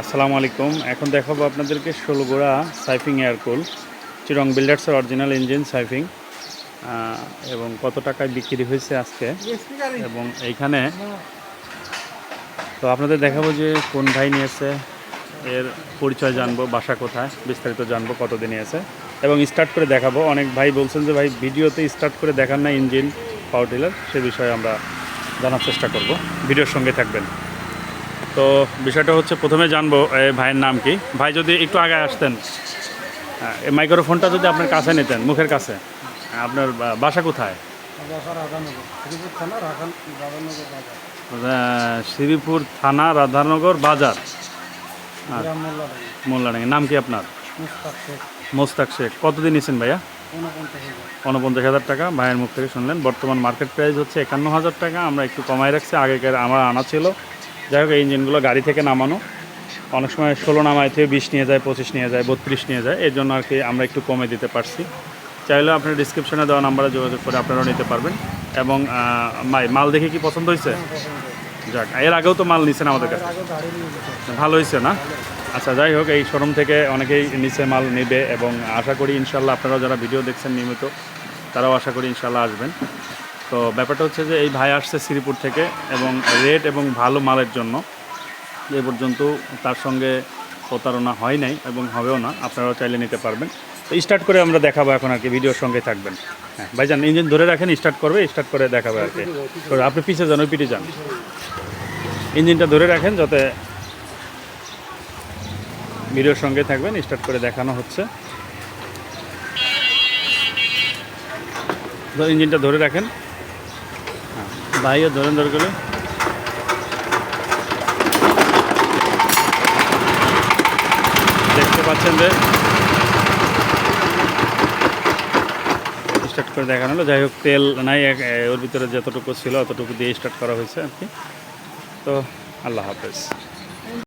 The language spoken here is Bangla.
আসসালামু আলাইকুম। এখন দেখাবো আপনাদেরকে ষোলগোড়া সাইফিং এয়ারকুল চিরং বিল্ডার্সের অরিজিনাল ইঞ্জিন সাইফিং। এবং কত টাকায় বিক্রি হয়েছে আজকে? এবং এইখানে তো আপনাদের দেখাবো যে কোন ভাই নিয়েছে। এর পরিচয় জানব, বাসা কোথায়, বিস্তারিত জানব কতদিন নিয়েছে। এবং স্টার্ট করে দেখাবো। অনেক ভাই বলছেন যে, ভাই, ভিডিওতে স্টার্ট করে দেখান না ইঞ্জিন পাওয়ার টিলার সে বিষয়ে আমরা জানার চেষ্টা করব। ভিডিওর সঙ্গে থাকবেন। তো বিষয়টা হচ্ছে প্রথমে জানব ভাইয়ের নাম কি? ভাই যদি একটু আগে আসতেন হ্যাঁ, এই মাইক্রোফোনটা যদি আপনার কাছে নিতেন মুখের কাছে আপনার বাসা কোথায়? শ্রীপুর থানা রাধান রাধানগর বাজার। আহ, শ্রীপুর থানা রাধানগর বাজার। মোল্লাডাঙ্গি। নাম কি আপনার? মোস্তাক শেখ। কতদিন নিয়েছেন ভাইয়া? ঊনপঞ্চাশ হাজার। উনপঞ্চাশ হাজার টাকা ভাইয়ের মুখ থেকে শুনলেন। বর্তমান মার্কেট প্রাইস হচ্ছে একান্ন হাজার টাকা। আমরা একটু কমায় রাখছি। আগেকার আমার আনা ছিল যাই হোক, এই ইঞ্জিনগুলো গাড়ি থেকে নামানো। অনেক সময় ষোলো নামায় থেকে বিশ নিয়ে যায়, পঁচিশ নিয়ে যায়, বত্রিশ নিয়ে যায়। এর জন্য আর কি আমরা একটু কমে দিতে পারছি। চাইলেও আপনার ডিসক্রিপশনে দেওয়া নাম্বারে যোগাযোগ করে আপনারাও নিতে পারবেন। এবং ভাই মাল দেখে কি পছন্দ হয়েছে? যাক, এর আগেও তো মাল নিছেন আমাদের কাছে। ভালো হয়েছে না? আচ্ছা যাই হোক, এই শোরুম থেকে অনেকেই নিচে মাল নেবে এবং আশা করি ইনশাল্লাহ আপনারাও যারা ভিডিও দেখছেন নিয়মিত, তারাও আশা করি ইনশাল্লাহ আসবেন। তো ব্যাপারটা হচ্ছে যে এই ভাই আসছে শ্রীপুর থেকে এবং রেট এবং ভালো মালের জন্য। এ পর্যন্ত তার সঙ্গে প্রতারণা হয় নাই এবং হবেও না, আপনারাও চাইলে নিতে পারবেন। তো স্টার্ট করে আমরা দেখাবো এখন আর কি, ভিডিওর সঙ্গে থাকবেন। হ্যাঁ ভাইজান ইঞ্জিন ধরে রাখেন স্টার্ট করবে স্টার্ট করে দেখাবে আর কি। তো আপনি পিছিয়ে যান, ওই পিঠে যান। ইঞ্জিনটা ধরে রাখেন যাতে ভিডিওর সঙ্গে থাকবেন স্টার্ট করে দেখানো হচ্ছে। ইঞ্জিনটা ধরে রাখেন। ভাইও ধরেন দরকার দেখতে পাচ্ছেন যে স্টার্ট করে দেখানো হলো। যাই হোক, তেল নাই ওর ভিতরে যতটুকু ছিল, অতটুকু দিয়ে স্টার্ট করা হয়েছে আর কি। তো, আল্লাহ হাফেজ।